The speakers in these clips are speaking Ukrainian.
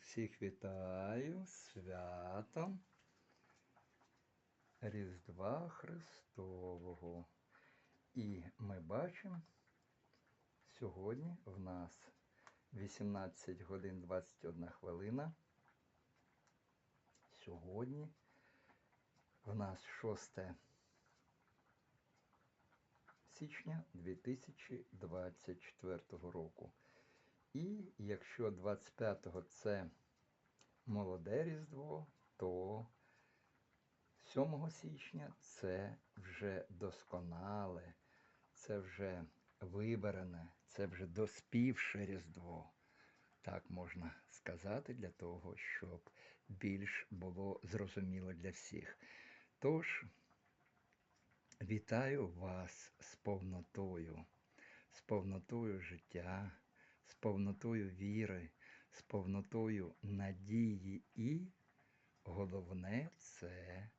всіх вітаю святом Різдва Христового. І ми бачимо, сьогодні в нас 18 годин 21 хвилина. Сьогодні в нас 6 січня 2024 року. І якщо 25-го це молоде Різдво, то 7 січня це вже досконале, це вже вибране, це вже доспівше Різдво. Так можна сказати, для того, щоб більш було зрозуміло для всіх. Тож, вітаю вас з повнотою, з повнотою життя, з повнотою віри, з повнотою надії і головне це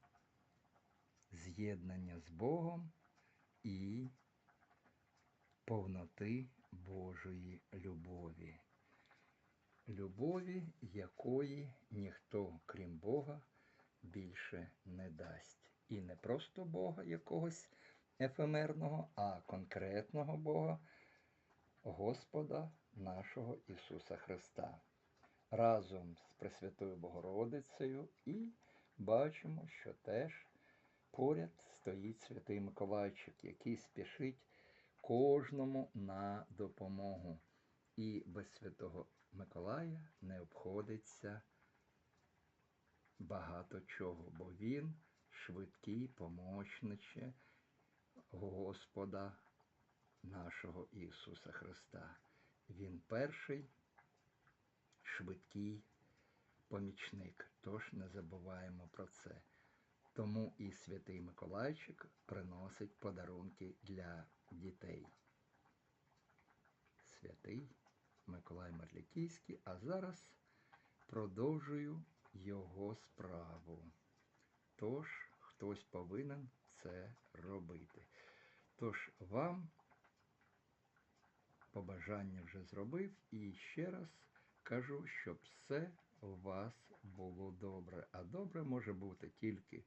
з'єднання з Богом і повноти Божої любові. Любові, якої ніхто, крім Бога, більше не дасть. І не просто Бога якогось ефемерного, а конкретного Бога, Господа нашого Ісуса Христа. Разом з Пресвятою Богородицею і бачимо, що теж поряд стоїть святий Миколайчик, який спішить кожному на допомогу. І без святого Миколая не обходиться багато чого, бо він швидкий помощниче Господа нашого Ісуса Христа. Він перший швидкий помічник. Тож не забуваємо про це. Тому і святий Миколайчик приносить подарунки для дітей. Святий Миколай Марлікійський, а зараз продовжую його справу. Тож хтось повинен це робити. Тож вам побажання вже зробив і ще раз кажу, щоб все у вас було добре. А добре може бути тільки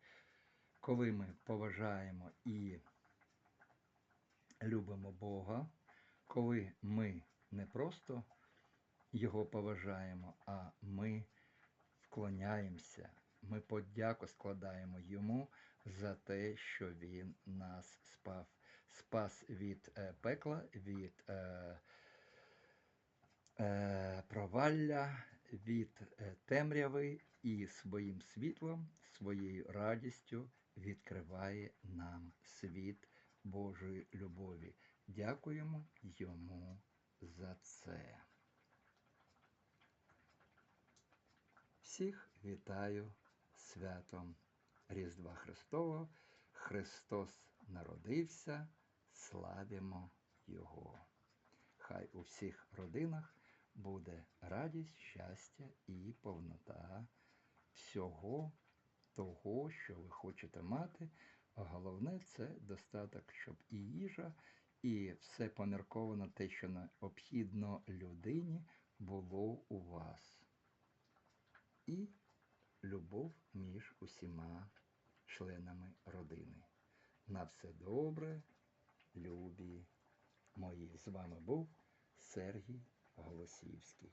коли ми поважаємо і любимо Бога, коли ми не просто Його поважаємо, а ми вклоняємося, ми подяку складаємо Йому за те, що Він нас спав. Спас від е, пекла, від е, е, провалля, від е, темряви і своїм світлом, своєю радістю відкриває нам світ Божої любові. Дякуємо йому за це. Всіх вітаю святом Різдва Христового. Христос народився, славимо Його. Хай у всіх родинах буде радість, щастя і повнота всього того, що ви хочете мати. Головне це достаток, щоб і їжа, і все помірковано те, що необхідно людині, було у вас. І любов між усіма членами родини. На все добре, любі мої. З вами був Сергій Голосівський.